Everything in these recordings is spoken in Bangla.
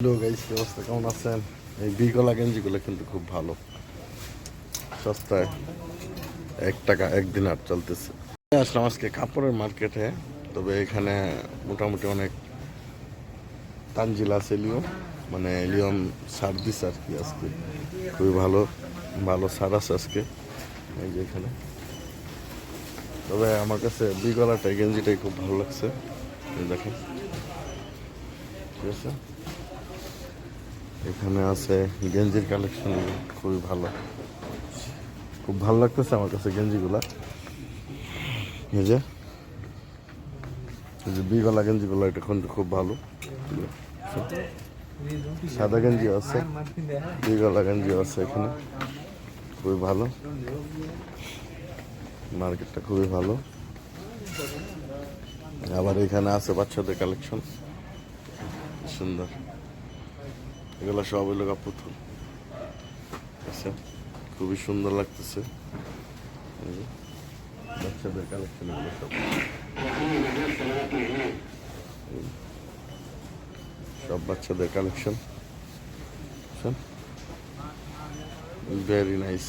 হ্যালো গাইস অবস্থা? কেমন আছেন? এই বিকলা গেঞ্জিগুলো কিন্তু খুব ভালো। সস্তায় এক টাকা, একদিন আর চলতেছে। আসলাম আজকে কাপড়ের মার্কেটে, তবে এখানে মোটামুটি অনেক তানজিল আছে লিও মানে লিওম সার দিস আর কি আজকে। খুবই ভালো ভালো সার আছে আজকে। এই যে এখানে। তবে আমার কাছে বিগলাটা, গেঞ্জিটাই খুব ভালো লাগছে। দেখেন। ঠিক আছে? এখানে আছে গেঞ্জির কালেকশন, খুবই ভালো। খুব ভালো লাগতেছে আমার কাছে গেঞ্জিগুলা। এই যে বিগলা গেঞ্জিগুলো, এটা কিন্তু খুব ভালো। সাদা গেঞ্জি আছে, বিগলা গেঞ্জি আছে এখানে। খুবই ভালো। মার্কেটটা খুবই ভালো। আবার এখানে আছে বাচ্চাদের কালেকশন। সুন্দর। এগুলো সব হইল পুতুল। আচ্ছা খুবই সুন্দর লাগতেছে। বাচ্চাদের কালেকশন এগুলো সব। সব বাচ্চাদের কালেকশন ভেরি নাইস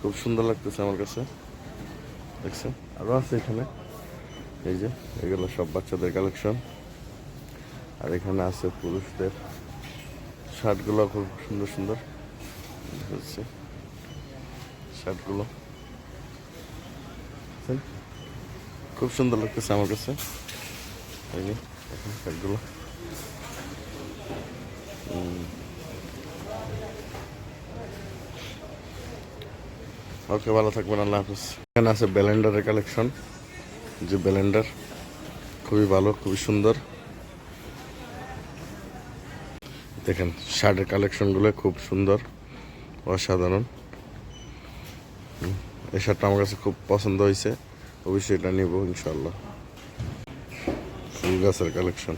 খুব সুন্দর লাগতেছে আমার কাছে। দেখছেন? আরও আছে এখানে। এই যে, এগুলো সব বাচ্চাদের কালেকশন আর এখানে আছে পুরুষদের শার্টগুলো খুব সুন্দর সুন্দর। হচ্ছে শার্টগুলো? খুব সুন্দর লাগতেছে আমার কাছে। শার্টগুলো। ওকে, ভালো থাকবেন, আল্লাহ হাফিজ। এখানে আছে ব্যালেন্ডারের কালেকশন। যে ব্যালেন্ডার খুবই ভালো, খুবই সুন্দর। দেখেন, শার্টের কালেকশনগুলো খুব সুন্দর, অসাধারণ। এই শার্টটা আমার কাছে খুব পছন্দ হয়েছে, অবশ্যই এটা নিব ইনশাল্লাহ ফুল গাছের কালেকশন।